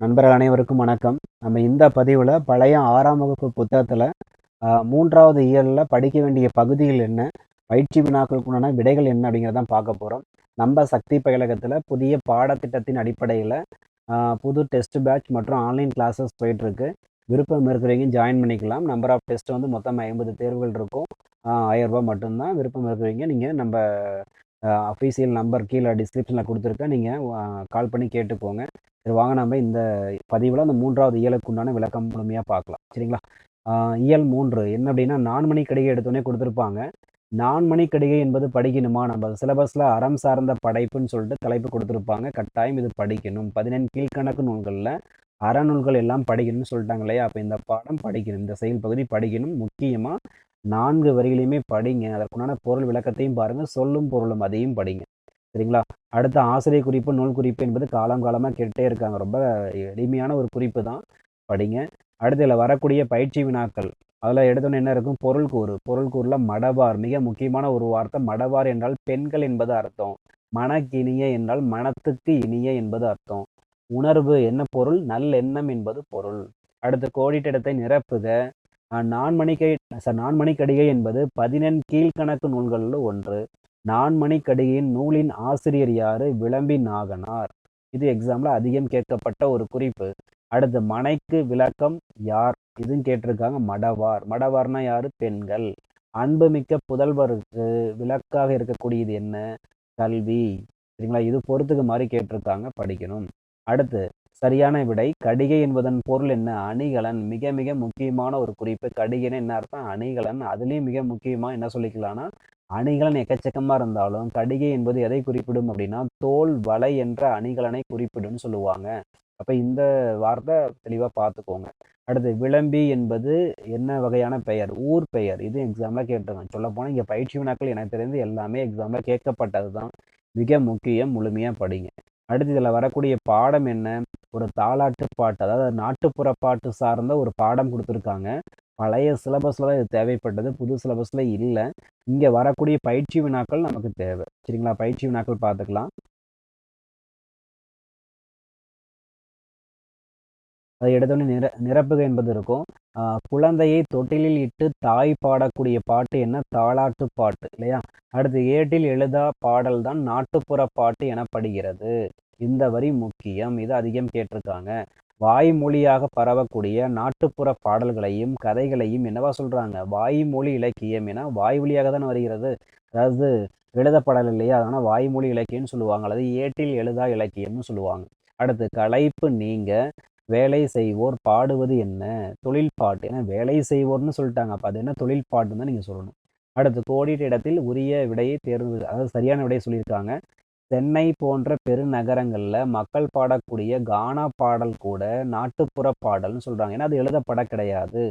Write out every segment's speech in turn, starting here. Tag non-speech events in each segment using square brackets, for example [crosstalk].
நண்பர்கள் அனைவருக்கும் வணக்கம். நம்ம இந்த பதிவில் பழைய ஆறாம் வகுப்பு புத்தகத்தில் மூன்றாவது இயலில் படிக்க வேண்டிய பகுதிகள் என்ன பயிற்சி வினாக்களுக்குண்டான விடைகள் என்ன அப்படிங்கிறதான் பார்க்க போகிறோம் நம்ம சக்தி பயிலகத்தில் புதிய பாடத்திட்டத்தின் அடிப்படையில் புது டெஸ்ட் பேட்ச் மற்றும் ஆன்லைன் கிளாஸஸ் போயிட்டுருக்கு. விருப்பம் இருக்கிறவங்க ஜாயின் பண்ணிக்கலாம். நம்பர் ஆஃப் டெஸ்ட் வந்து மொத்தம் ஐம்பது தேர்வுகள் இருக்கும். ஆயிரரூபா மட்டும்தான். விருப்பம் இருக்கிறவங்க நீங்கள் நம்ம அஃபீஷியல் நம்பர் கீழே டிஸ்கிரிப்ஷனில் கொடுத்துருக்கேன் நீங்கள் கால் பண்ணி கேட்டுக்கோங்க. சரி வாங்க நம்ம இந்த பதிவில் அந்த மூன்றாவது இயலுக்கு உண்டான விளக்கம் முழுமையாக பார்க்கலாம். சரிங்களா? இயல் மூன்று. என்ன அப்படின்னா நான்மணி கடிகை எடுத்தோடனே கொடுத்துருப்பாங்க. நான்மணி கடிகை என்பது படிக்கணுமா? நம்ம சிலபஸில் அறம் சார்ந்த படைப்புன்னு சொல்லிட்டு தலைப்பு கொடுத்துருப்பாங்க. கட்டாயம் இது படிக்கணும். பதினெண் கீழ்கணக்கு நூல்களில் அறநூல்கள் எல்லாம் படிக்கணும்னு சொல்லிட்டாங்க இல்லையா? அப்போ இந்த பாடம் படிக்கணும். இந்த செயல் பகுதி படிக்கணும். முக்கியமாக நான்கு வரிகளையுமே படிங்க. அதற்குண்டான பொருள் விளக்கத்தையும் பாருங்கள் சொல்லும் பொருளும் அதையும் படிங்க. சரிங்களா? அடுத்த ஆசிரியர் குறிப்பு நூல் குறிப்பு என்பது காலம் காலமாக கேட்டே இருக்காங்க. ரொம்ப எளிமையான ஒரு குறிப்பு தான் படிங்க. அடுத்து இதில் வரக்கூடிய பயிற்சி வினாக்கள். அதில் எடுத்தோன்னு என்ன இருக்கும்? பொருள் கூறு. பொருள் கூறில் மடவார். மிக முக்கியமான ஒரு வார்த்தை. மடவார் என்றால் பெண்கள் என்பது அர்த்தம். மனக்கினிய என்றால் மனத்துக்கு இனிய என்பது அர்த்தம். உணர்வு என்ன பொருள்? நல்லெண்ணம் என்பது பொருள். அடுத்து கோடிட்டிடத்தை நிரப்புக. நான்மணிக்கை நான்மணிக்கடிகை என்பது பதினெண் கீழ்கணக்கு நூல்களில் ஒன்று. நான்மணிக்கடிகையின் நூலின் ஆசிரியர் யாரு? விளம்பி நாகனார். இது எக்ஸாம்ல அதிகம் கேட்கப்பட்ட ஒரு குறிப்பு. அடுத்து மனைக்கு விளக்கம் யார்? இதுன்னு கேட்டிருக்காங்க மடவார். மடவார்னா யாரு? பெண்கள். அன்புமிக்க புதல்வருக்கு விளக்காக இருக்கக்கூடியது என்ன? கல்வி. சரிங்களா? இது பொறுத்துக்கு மாதிரி கேட்டிருக்காங்க படிக்கணும். அடுத்து சரியான விடை. கடிகை என்பதன் பொருள் என்ன? அணிகலன். மிக மிக முக்கியமான ஒரு குறிப்பு. கடிகைன்னு என்ன அர்த்தம்? அணிகலன். அதுலேயும் மிக முக்கியமாக என்ன சொல்லிக்கலாம்னா அணிகலன் எக்கச்சக்கமாக இருந்தாலும் கடிகை என்பது எதை குறிப்பிடும் அப்படின்னா தோல் வலை என்ற அணிகலனை குறிப்பிடும்னு சொல்லுவாங்க. அப்போ இந்த வார்த்தை தெளிவாக பார்த்துக்கோங்க அடுத்து விளம்பி என்பது என்ன வகையான பெயர்? ஊர் பெயர். இது எக்ஸாமில் கேட்டிருக்காங்க சொல்லப்போனால் இங்கே பயிற்சி வினாக்கள் எனக்கு தெரிந்து எல்லாமே எக்ஸாமில் கேட்கப்பட்டது தான் மிக முக்கியம் முழுமையாக படிங்க. அடுத்து இதில் வரக்கூடிய பாடம் என்ன? ஒரு தாளாட்டு பாட்டு அதாவது நாட்டுப்புற பாட்டு சார்ந்த ஒரு பாடம் கொடுத்துருக்காங்க. பழைய சிலபஸில் தான் இது தேவைப்பட்டது. புது சிலபஸில் இல்லை. இங்கே வரக்கூடிய பயிற்சி வினாக்கள் நமக்கு தேவை. சரிங்களா? பயிற்சி வினாக்கள் பார்த்துக்கலாம். அதை எடுத்தோடனே நிர நிரப்புக என்பது இருக்கும். குழந்தையை தொட்டிலில் இட்டு தாய் பாடக்கூடிய பாட்டு என்ன? தாளாட்டு பாட்டு இல்லையா? அடுத்து ஏட்டில் எழுதா பாடல் தான் நாட்டுப்புற பாட்டு எனப்படுகிறது. இந்த வரி முக்கியம். இது அதிகம் கேட்டிருக்காங்க. வாய்மொழியாக பரவக்கூடிய நாட்டுப்புற பாடல்களையும் கதைகளையும் என்னவா சொல்கிறாங்க வாய்மொழி இலக்கியம் என வாய்மொழியாக தானே வருகிறது. அதாவது எழுதப்படல் இல்லையா? அதனால் வாய்மொழி இலக்கியம்னு சொல்லுவாங்க. அல்லது ஏட்டில் எழுதா இலக்கியம்னு சொல்லுவாங்க. அடுத்து களைப்பு நீங்க வேலை செய்வோர் பாடுவது என்ன? தொழில் பாட்டு. ஏன்னா வேலை செய்வோர்னு சொல்லிட்டாங்க. அப்போ அது என்ன? தொழில் பாட்டுன்னு தான் நீங்கள் சொல்லணும். அடுத்து கோடிட்ட இடத்தில் உரிய விடையை தேர்வு அதாவது சரியான விடையை சொல்லியிருக்காங்க. சென்னை போன்ற பெருநகரங்களில் மக்கள் பாடக்கூடிய கானா பாடல் கூட நாட்டுப்புற பாடல்னு சொல்கிறாங்க ஏன்னா அது எழுதப்பட கிடையாது.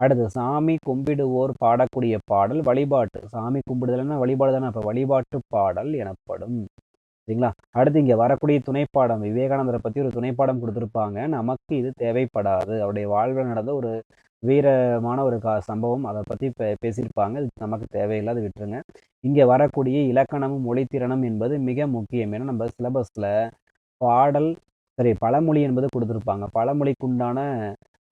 அடுத்து சாமி கும்பிடுவோர் பாடக்கூடிய பாடல் வழிபாட்டு. சாமி கும்பிடுதல்னா வழிபாடு தானே அப்போ வழிபாட்டு பாடல் எனப்படும். சரிங்களா? அடுத்து இங்கே வரக்கூடிய துணைப்பாடம். விவேகானந்தரை பற்றி ஒரு துணைப்பாடம் கொடுத்துருப்பாங்க. நமக்கு இது தேவைப்படாது. அவருடைய வாழ்வில் நடந்த ஒரு வீரமான ஒரு கா சம்பவம். அதை பற்றி பே பேசியிருப்பாங்க. இது நமக்கு தேவையில்லாத விட்டுருங்க. இங்கே வரக்கூடிய இலக்கணமும் மொழித்திறனும் என்பது மிக முக்கியம். ஏன்னா நம்ம சிலபஸில் பாடல் சரி பழமொழி என்பது கொடுத்துருப்பாங்க. பழமொழிக்குண்டான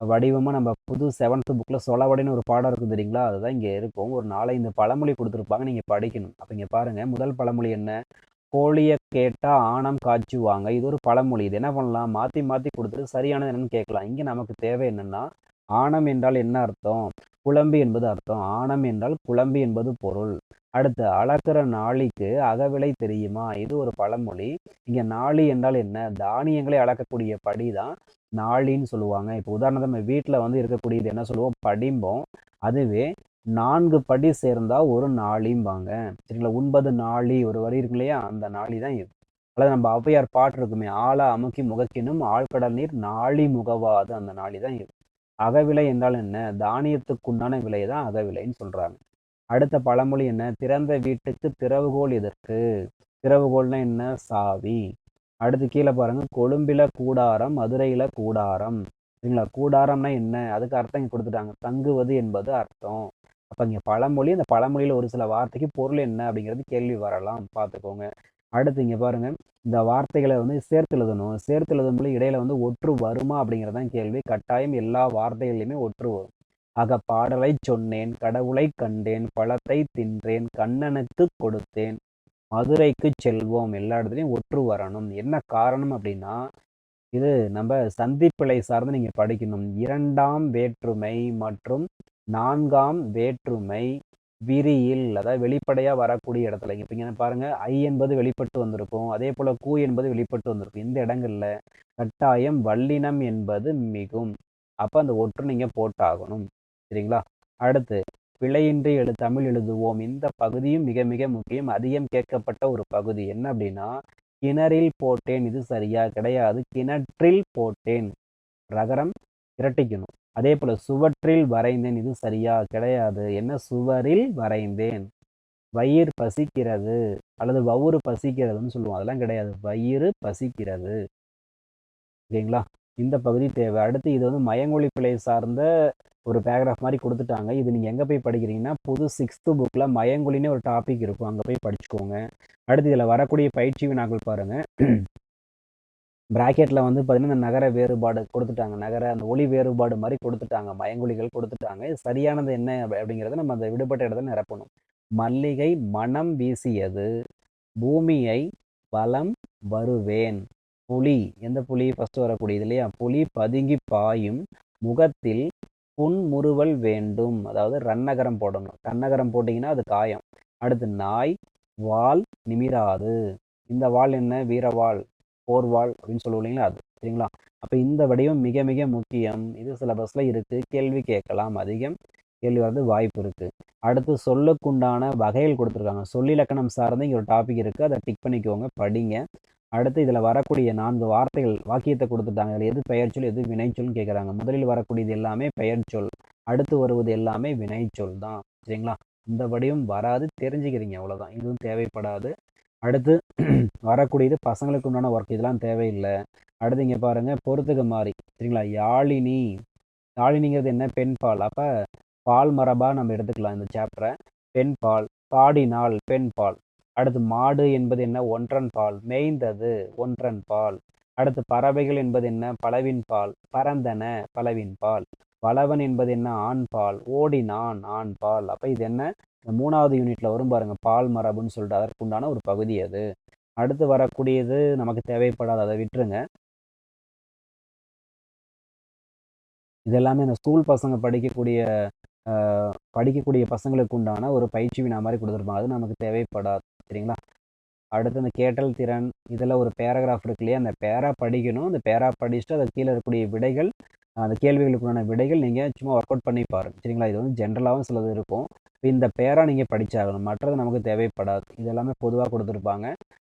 வடிவமாக நம்ம புது செவன்த்து புக்கில் சொலவடைன்னு ஒரு பாடம் இருக்குது தெரியுங்களா? அதுதான் இங்கே இருக்கும். ஒரு நாளை இந்த பழமொழி கொடுத்துருப்பாங்க. நீங்கள் படிக்கணும். அப்போ இங்கே பாருங்கள் முதல் பழமொழி என்ன? கோழியை கேட்டால் ஆணம் காய்ச்சுவாங்க. இது ஒரு பழமொழி. இது என்ன பண்ணலாம்? மாற்றி மாற்றி கொடுத்துட்டு சரியானது என்னன்னு கேட்கலாம். இங்கே நமக்கு தேவை என்னென்னா ஆணம் என்றால் என்ன அர்த்தம்? குழம்பு என்பது அர்த்தம். ஆணம் என்றால் குழம்பு என்பது பொருள். அடுத்து அளக்கிற நாளிக்கு அகவிலை தெரியுமா? இது ஒரு பழமொழி. இங்கே நாளி என்றால் என்ன? தானியங்களை அளக்கக்கூடிய படி தான் நாளின்னு சொல்லுவாங்க. இப்போ உதாரணத்தை நம்ம வீட்டில் வந்து இருக்கக்கூடியது என்ன சொல்லுவோம்? படிம்போம். அதுவே நான்கு படி சேர்ந்தால் ஒரு நாளிம்பாங்க. சரிங்களா? ஒன்பது நாளி ஒரு வரி இருக்கு இல்லையா? அந்த நாளி தான் இது. அல்லது நம்ம ஔவையார் பாட்டு இருக்குமே ஆளா அமுக்கி முகக்கினும் ஆழ்கடல் நீர் நாளி முகவாது. அந்த நாளி தான் இது. அகவிலை என்றால் என்ன? தானியத்துக்குண்டான விலை தான் அகவிலைன்னு சொல்றாங்க. அடுத்த பழமொழி என்ன? திறந்த வீட்டுக்கு திறவுகோல் எதற்கு? திறவுகோல்னா என்ன? சாவி. அடுத்து கீழே பாருங்க கொழும்பில கூடாரம் மதுரையில கூடாரம். சரிங்களா? கூடாரம்னா என்ன? அதுக்கு அர்த்தம் இங்கே கொடுத்துட்டாங்க. தங்குவது என்பது அர்த்தம். அப்போ இங்கே பழமொழி அந்த பழமொழியில் ஒரு சில வார்த்தைக்கு பொருள் என்ன அப்படிங்கிறது கேள்வி வரலாம். பார்த்துக்கோங்க. அடுத்து இங்கே பாருங்கள் இந்த வார்த்தைகளை வந்து சேர்த்து எழுதணும். சேர்த்து எழுதும்போது இடையில வந்து ஒற்று வருமா அப்படிங்கிறதான் கேள்வி. கட்டாயம் எல்லா வார்த்தைகள்லையுமே ஒற்று வரும். ஆக பாடலை சொன்னேன் கடவுளை கண்டேன் பழத்தை தின்றேன் கண்ணனுக்கு கொடுத்தேன் மதுரைக்கு செல்வோம். எல்லா இடத்துலையும் ஒற்று வரணும். என்ன காரணம் அப்படின்னா இது நம்ம சந்திப்பிழை சார்ந்து நீங்கள் படிக்கணும். இரண்டாம் வேற்றுமை மற்றும் நான்காம் வேற்றுமை விரியில் அதாவது வெளிப்படையாக வரக்கூடிய இடத்துல. இப்போ இங்கே பாருங்க ஐ என்பது வெளிப்பட்டு வந்திருக்கும். அதே போல் கூ என்பது வெளிப்பட்டு வந்திருக்கும். இந்த இடங்கள்ல கட்டாயம் வல்லினம் என்பது மிகும். அப்போ அந்த ஒற்று நீங்கள் போட்டாகணும். சரிங்களா? அடுத்து பிழையின்றி எழு தமிழ் எழுதுவோம். இந்த பகுதியும் மிக மிக முக்கியம். அதிகம் கேட்கப்பட்ட ஒரு பகுதி என்ன அப்படின்னா கிணறில் போட்டேன் இது சரியா கிடையாது. கிணற்றில் போட்டேன். ரகரம் இரட்டிக்கணும். அதே போல சுவற்றில் வரைந்தேன் இது சரியா கிடையாது. என்ன சுவரில் வரைந்தேன்? வயிறு பசிக்கிறது அல்லது வவுறு பசிக்கிறதுன்னு சொல்லுவோம். அதெல்லாம் கிடையாது. வயிறு பசிக்கிறது. ஓகேங்களா? இந்த பகுதி தேவை. அடுத்து இது வந்து மயங்கொழி பிழை சார்ந்த ஒரு பேராகிராஃப் மாதிரி கொடுத்துட்டாங்க. இது நீங்கள் எங்கே போய் படிக்கிறீங்கன்னா புது சிக்ஸ்த்து புக்கில் மயங்கொழின்னு ஒரு டாபிக் இருக்கும். அங்கே போய் படிச்சுக்கோங்க. அடுத்து இதில் வரக்கூடிய பயிற்சி வினாக்கள் பாருங்கள் ப்ராக்கெட்டில் வந்து பார்த்திங்கன்னா இந்த நகர வேறுபாடு கொடுத்துட்டாங்க. நகர அந்த ஒளி வேறுபாடு மாதிரி கொடுத்துட்டாங்க. மயங்குழிகள் கொடுத்துட்டாங்க. இது சரியானது என்ன அப்படிங்கிறத நம்ம அந்த விடுபட்ட இடத்துல நிரப்பணும். மல்லிகை மனம் வீசியது. பூமியை வலம் வருவேன். புலி. எந்த புலி? ஃபஸ்ட்டு வரக்கூடியது இல்லையா? புலி பதுங்கி பாயும் முகத்தில் புன்முறுவல் வேண்டும். அதாவது ரன்னகரம் போடணும். ரன்னகரம் போட்டிங்கன்னா அது காயம். அடுத்து நாய் வால் நிமிராது. இந்த வால் என்ன? வீரவாள் போர்வால் அப்படின்னு சொல்லுவோம் இல்லைங்களா? அது சரிங்களா? அப்போ இந்த வடிவம் மிக மிக முக்கியம். இது சிலபஸில் இருக்குது கேள்வி கேட்கலாம். அதிகம் கேள்வி வரது வாய்ப்பு இருக்குது அடுத்து சொல்லுக்குண்டான வகைகள் கொடுத்துருக்காங்க. சொல்லிலக்கணம் சார்ந்து இங்கே ஒரு டாபிக் இருக்குது அதை டிக் பண்ணிக்கோங்க. படிங்க. அடுத்து இதில் வரக்கூடிய நான்கு வார்த்தைகள் வாக்கியத்தை கொடுத்துட்டாங்க. இதில் எது பெயர்ச்சொல் எது வினைச்சொல்னு கேட்குறாங்க முதலில் வரக்கூடியது எல்லாமே பெயர்ச்சொல் அடுத்து வருவது எல்லாமே வினைச்சொல் தான் சரிங்களா? இந்த வடிவம் வராது. தெரிஞ்சுக்கிறீங்க. அவ்வளோதான் இதுவும் தேவைப்படாது. அடுத்து [clears throat] வரக்கூடியது பசங்களுக்கு உண்டான ஒர்க் இதெல்லாம் தேவையில்லை. அடுத்து இங்கே பாருங்கள் பொறுத்துக்கு மாறி. சரிங்களா? யாழினி. யாழினிங்கிறது என்ன? பெண் பால். அப்போ பால் மரபாக நம்ம எடுத்துக்கலாம் இந்த சாப்டரை பெண் பால். பாடினால் பெண் பால். அடுத்து மாடு என்பது என்ன? ஒன்றன் பால். மேய்ந்தது ஒன்றன் பால். அடுத்து பறவைகள் என்பது என்ன? பலவின் பால். பறந்தன பலவின் பால். வளவன் என்பது என்ன? ஆண் பால். ஓடினான் ஆண் பால். அப்போ இது என்ன? இந்த மூணாவது யூனிட்ல வரும் பாருங்க பால் மரபுன்னு சொல்லிட்டு அதற்குண்டான ஒரு பகுதி அது. அடுத்து வரக்கூடியது நமக்கு தேவைப்படாத அதை விட்டுருங்க. இதெல்லாமே இந்த ஸ்கூல் பசங்க படிக்கக்கூடிய படிக்கக்கூடிய பசங்களுக்கு உண்டான ஒரு பயிற்சி வினா மாதிரி கொடுத்துருப்பாங்க. அது நமக்கு தேவைப்படாது சரிங்களா? அடுத்து அந்த கேட்டல் திறன் இதில் ஒரு பேராகிராஃப் இருக்கு இல்லையா? அந்த பேரா படிக்கணும். அந்த பேரா படிச்சுட்டு அதை கீழே இருக்கக்கூடிய விடைகள் அந்த கேள்விகளுக்குண்டான விடைகள் நீங்கள் சும்மா ஒர்க் அவுட் பண்ணி பாருங்கள் சரிங்களா? இது வந்து ஜென்ரலாகவும் சிலது இருக்கும். இந்த பேராக நீங்கள் படித்தாகணும் மற்றது நமக்கு தேவைப்படாது. இது எல்லாமே பொதுவாக கொடுத்துருப்பாங்க.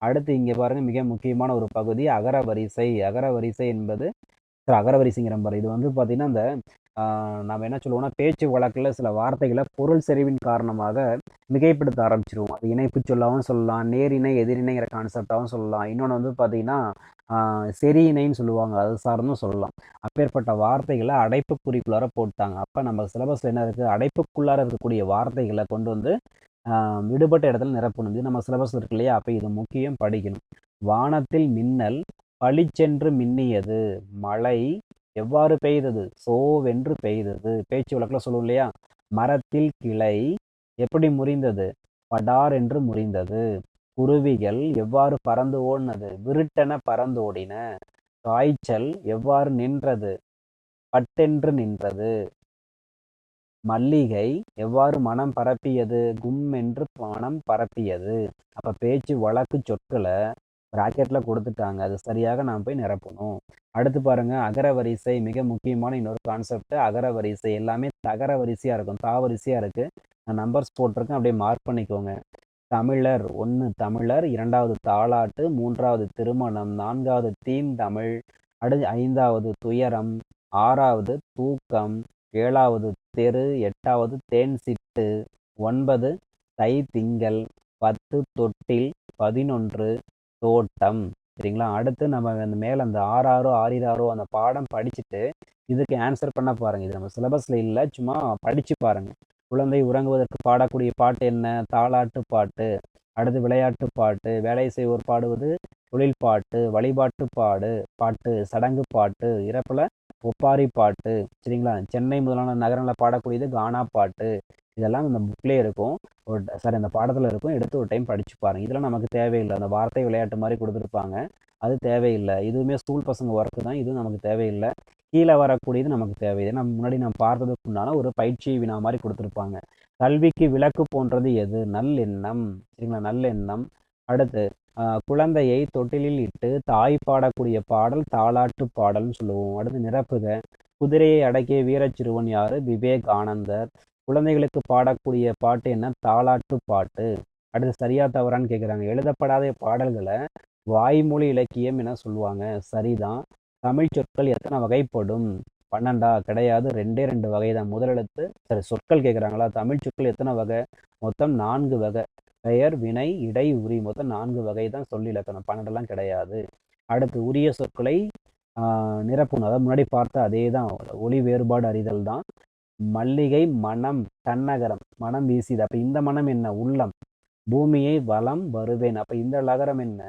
அடுத்து இங்கே பாருங்கள் மிக முக்கியமான ஒரு பகுதி அகர வரிசை அகர வரிசை என்பது அகர வரிசைங்கிற பாரு இது வந்து பார்த்திங்கன்னா அந்த நம்ம என்ன சொல்லுவோம்னா பேச்சு வழக்கில் சில வார்த்தைகளை பொருள் செறிவின் காரணமாக மிகைப்படுத்த ஆரம்பிச்சிருவோம். அது இணைப்பு சொல்லாவும் சொல்லலாம் நேரிணை எதிரிணைங்கிற கான்செப்டாகவும் சொல்லலாம். இன்னொன்று வந்து பார்த்திங்கன்னா செரியினைன்னு சொல்லுவாங்க. அது சார்ந்தும் சொல்லலாம். அப்பேற்பட்ட வார்த்தைகளை அடைப்பு குறிக்குள்ளார போட்டாங்க. அப்போ நம்ம சிலபஸில் என்ன இருக்குது அடைப்புக்குள்ளார இருக்கக்கூடிய வார்த்தைகளை கொண்டு வந்து விடுபட்ட இடத்துல நிரப்பணும். இது நம்ம சிலபஸ் இருக்கு இல்லையா? அப்போ இது முக்கியம் படிக்கணும். வானத்தில் மின்னல் பளிச்சென்று மின்னியது. மழை எவ்வாறு பெய்தது? சோவென்று பெய்தது. பேச்சு வழக்கில் சொல்லுவோம் இல்லையா? மரத்தில் கிளை எப்படி முறிந்தது? படார் என்று முறிந்தது. குருவிகள் எவ்வாறு பறந்து ஓடினது? விருட்டென பறந்து ஓடின. காய்ச்சல் எவ்வாறு நின்றது? பட்டென்று நின்றது. மல்லிகை எவ்வாறு மனம் பரப்பியது? கும் என்று மனம் பரப்பியது. அப்ப பேச்சு வழக்கு சொற்களை ப்ராக்கெட்டில் கொடுத்துட்டாங்க. அது சரியாக நாம் போய் நிரப்பணும். அடுத்து பாருங்க அகர வரிசை மிக முக்கியமான இன்னொரு கான்செப்ட் அகர வரிசை எல்லாமே தகர வரிசையாக இருக்கும். தாவரிசையா இருக்கு. இருக்குது நான் நம்பர்ஸ் போட்டிருக்கேன். அப்படியே மார்க் பண்ணிக்கோங்க. தமிழர் ஒன்று தமிழர் இரண்டாவது தாளாட்டு மூன்றாவது திருமணம் நான்காவது தீன் தமிழ் அடுத்து ஐந்தாவது துயரம் ஆறாவது தூக்கம் ஏழாவது தெரு எட்டாவது தேன் சிட்டு ஒன்பது தை திங்கள் பத்து தொட்டில் பதினொன்று தோட்டம். சரிங்களா? அடுத்து நம்ம அந்த மேலே அந்த ஆறாரோ ஆறிராரோ அந்த பாடம் படிச்சுட்டு இதுக்கு ஆன்சர் பண்ண பாருங்கள் இது நம்ம சிலபஸில் இல்லை சும்மா படித்து பாருங்கள் குழந்தை உறங்குவதற்கு பாடக்கூடிய பாட்டு என்ன? தாளாட்டு பாட்டு அடுத்து விளையாட்டு பாட்டு வேலை செய்வோர் பாடுவது தொழில் பாட்டு வழிபாட்டு பாடு பாட்டு சடங்கு பாட்டு இறப்பில் ஒப்பாரி பாட்டு சரிங்களா? சென்னை முதலான நகரங்களில் பாடக்கூடியது கானா பாட்டு. இதெல்லாம் இந்த புக்லேயே இருக்கும். ஒரு சாரி அந்த பாடத்தில் இருக்கும். எடுத்து ஒரு டைம் படிச்சு பாருங்க. இதெல்லாம் நமக்கு தேவையில்லை. அந்த வார்த்தை விளையாட்டு மாதிரி கொடுத்துருப்பாங்க. அது தேவையில்லை. இதுவுமே ஸ்கூல் பசங்க ஒர்க்கு தான். இதுவும் நமக்கு தேவையில்லை. கீழே வரக்கூடியது நமக்கு தேவை. ஏன்னா முன்னாடி நான் பார்த்ததுக்கு உண்டான ஒரு பயிற்சி வினா மாதிரி கொடுத்துருப்பாங்க. கல்விக்கு விளக்கு போன்றது எது? நல்லெண்ணம். சரிங்களா? நல்லெண்ணம். அடுத்து குழந்தையை தொட்டிலில் இட்டு தாய் பாடக்கூடிய பாடல் தாலாட்டு பாடல்னு சொல்லுவோம். அடுத்து நிரப்புக. குதிரையை அடக்கிய வீரச்சிறுவன் யாரு? விவேகானந்தர். குழந்தைகளுக்கு பாடக்கூடிய பாட்டு என்ன? தாலாட்டு பாட்டு. அடுத்து சரியா தவறான்னு கேட்குறாங்க எழுதப்படாத பாடல்களை வாய்மொழி இலக்கியம் என சொல்லுவாங்க. சரிதான். தமிழ் சொற்கள் எத்தனை வகைப்படும்? பன்னெண்டா? கிடையாது. ரெண்டே ரெண்டு வகை தான் முதலெழுத்து சரி சொற்கள் கேட்குறாங்களா தமிழ் சொற்கள் எத்தனை வகை? மொத்தம் நான்கு வகை. பெயர் வினை இடை உரி மொத்தம் நான்கு வகை தான் சொல்லி இலக்கணம். பன்னெண்டெல்லாம் கிடையாது. அடுத்து உரிய சொற்களை ஆஹ், நிரப்பணும் அதாவது முன்னாடி பார்த்த அதே தான் ஒளி வேறுபாடு அறிதல் தான். மல்லிகை மனம் தன்னகரம். மனம் வீசியது. அப்போ இந்த மனம் என்ன? உள்ளம். பூமியை வளம் வருவேன். அப்போ இந்த லகரம் என்ன?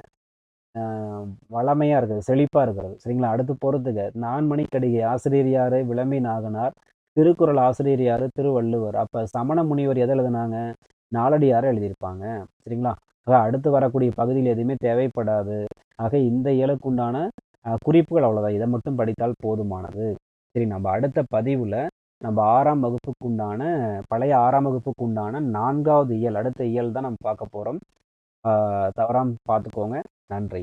ஆஹ் வளமையா இருக்கிறது செழிப்பா இருக்கிறது. சரிங்களா? அடுத்து பொறுத்துக. நான்மணிக்கடிகை ஆசிரியர் யாரு? விளம்பி நாகனார். திருக்குறள் ஆசிரியர் யாரு? திருவள்ளுவர். அப்ப சமண முனிவர் எதை எழுதுனாங்க? நாலடியாரை எழுதியிருப்பாங்க. சரிங்களா? ஆக அடுத்து வரக்கூடிய பகுதியில் எதுவுமே தேவைப்படாது. ஆக இந்த இயலுக்குண்டான குறிப்புகள் அவ்வளோதான் இதை மட்டும் படித்தால் போதுமானது. சரி நம்ம அடுத்த பதிவில் நம்ம ஆறாம் வகுப்புக்குண்டான பழைய ஆறாம் வகுப்புக்குண்டான நான்காவது இயல் அடுத்த இயல் தான் நம்ம பார்க்க போகிறோம் தவறாமல் தவறாம பார்த்துக்கோங்க. நன்றி.